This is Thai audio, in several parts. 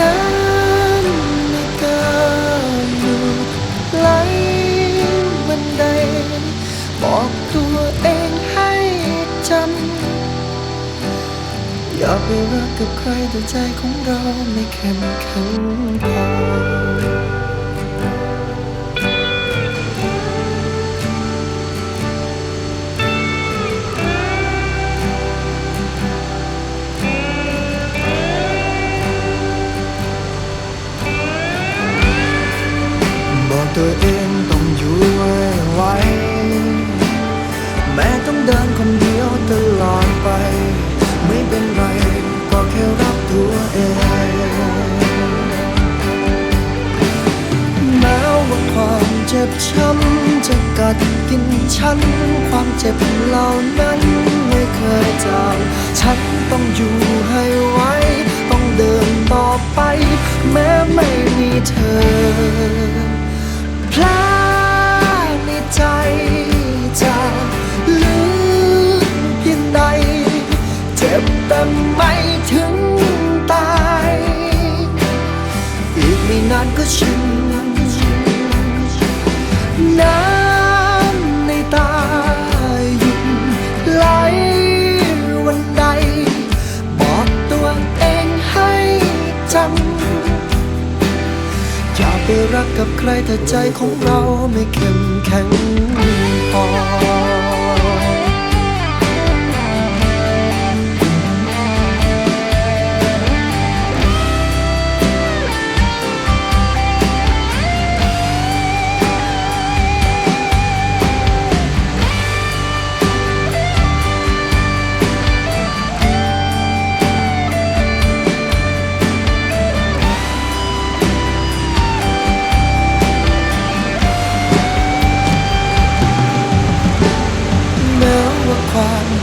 น้ำในกาอยู่ไหลบันได บอกตัวเองให้จำ อย่าไปรักกับใครแต่ใจของเราไม่เข้มแข็งพอ ช้ำจะกัดกินฉัน ความเจ็บเหล่านั้นไม่เคยจางฉันต้องอยู่ให้ไหวต้องเดินต่อไป แม้ไม่มีเธอแผลในใจจะลึกเพียงใด เจ็บแต่ไม่ถึงตาย อีกไม่นานก็ชิน ไปรักกับใครแต่ใจของเราไม่เข้มแข็งพอ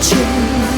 ไ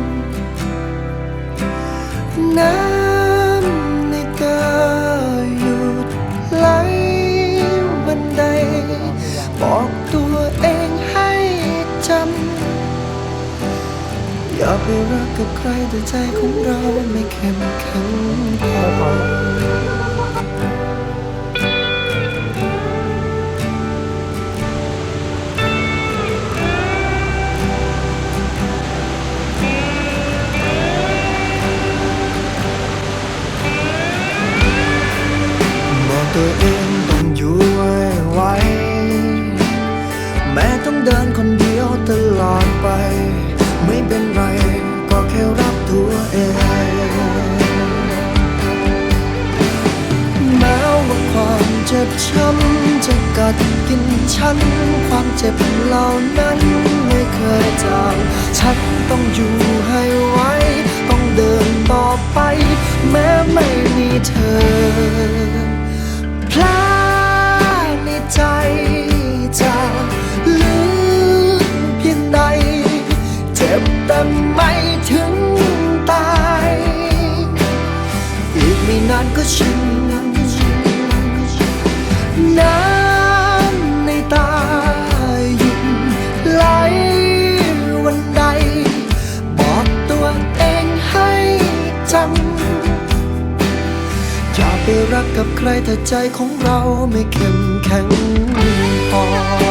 บอกตัวเองให้จำ อย่าไปรักกับใครแต่ใจของเราไม่เข้มแข็งพอ เจ็บเหล่านั้นไม่เคยจางฉันต้องอยู่ รักกับใครถ้าใจของเราไม่เข้มแข็งพอ